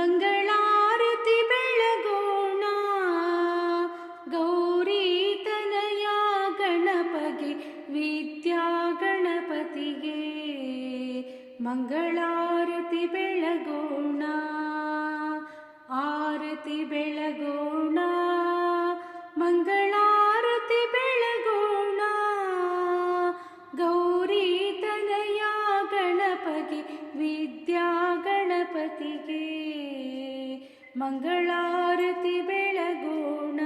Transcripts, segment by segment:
ಮಂಗಳಾರತಿ ಬೆಳಗೋಣ. ಗೌರಿ ತನಯ ಗಣಪಗೆ ವಿದ್ಯಾ ಗಣಪತಿಗೆ. ಮಂಗಳಾರತಿ ಬೆಳಗೋಣ. ಆರತಿ ಬೆಳಗೋಣ. ಮಂಗಳಾರತಿ ಬೆಳಗೋಣ.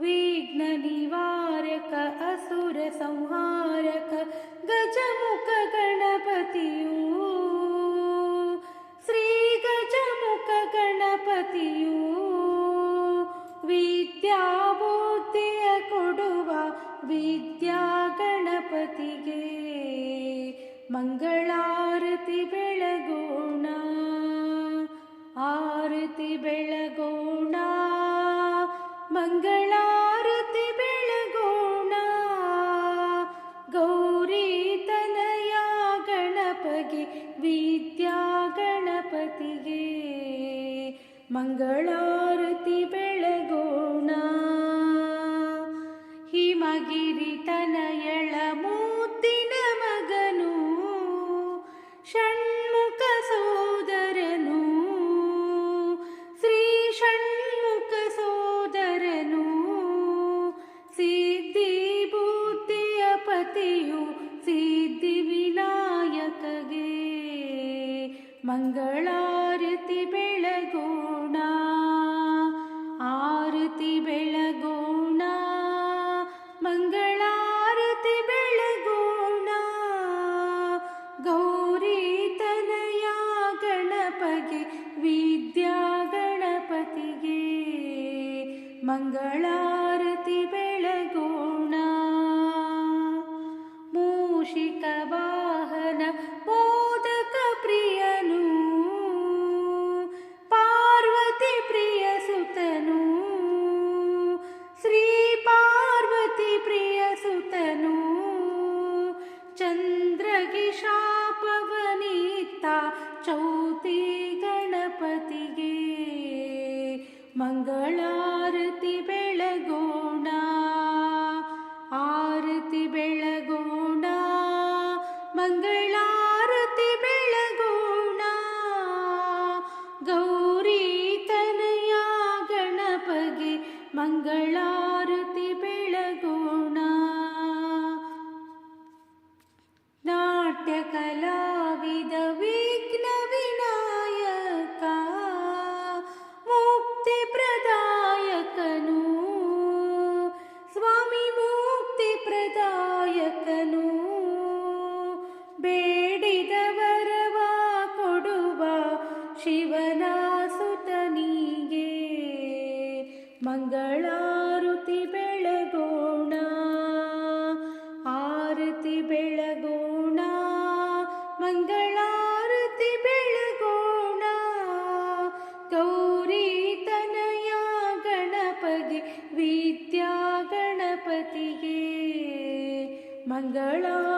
ವಿಘ್ನ ನಿವಾರಕ, ಅಸುರ ಸಂಹಾರಕ, ಗಜಮುಖ ಗಣಪತಿಯೂ. ಶ್ರೀ ಗಜಮುಖ ಗಣಪತಿಯು. ವಿದ್ಯಾಬುದ್ಧಿಯ ಕೊಡುವ ವಿದ್ಯಾ ಗಣಪತಿಗೆ ಮಂಗಳಾರತಿ ಗಣಪತಿಗೆ ಮಂಗಳಾರತಿ ಬೆಳಗೋಣ. ಹಿಮಗಿರಿ ತನಯಳ ಮೂತಿನ ಮಗನು ಷಣ್ಮುಖ ಸೋದರನು ಶ್ರೀ ಷಣ್ಮುಖ ಸೋದರನು ಸಿದ್ಧಿ ಪತಿಯು ಮಂಗಳಾರತಿ ಬೆಳಗೋಣ ಆರತಿ ಬೆಳಗೋಣ ಮಂಗಳಾರತಿ ಬೆಳಗೋಣ. ಗೌರಿ ತನಯ ಗಣಪಗೆ ವಿದ್ಯಾ ಗಣಪತಿಗೆ ಮಂಗಳಾರತಿ ಬೆಳಗೋಣ ಮಂಗಳಾರತಿ ಬೆಳಗೋಣ ನಾಟ್ಯ ಕಲಾವಿದ ವಿಘ್ನ ವಿನಾಯಕ ಮುಕ್ತಿ ಪ್ರದಾಯಕನು ಸ್ವಾಮಿ ಮುಕ್ತಿ ಪ್ರದಾಯಕನು ಬೇಡಿದ ಮಂಗಳಾರುತಿ ಬೆಳಗೋಣ ಆರತಿ ಬೆಳಗೋಣ ಮಂಗಳಾರತಿ ಬೆಳಗೋಣ. ಗೌರಿ ತನಯ ಗಣಪತಿ ವಿದ್ಯಾ ಗಣಪತಿಗೆ ಮಂಗಳಾರತಿ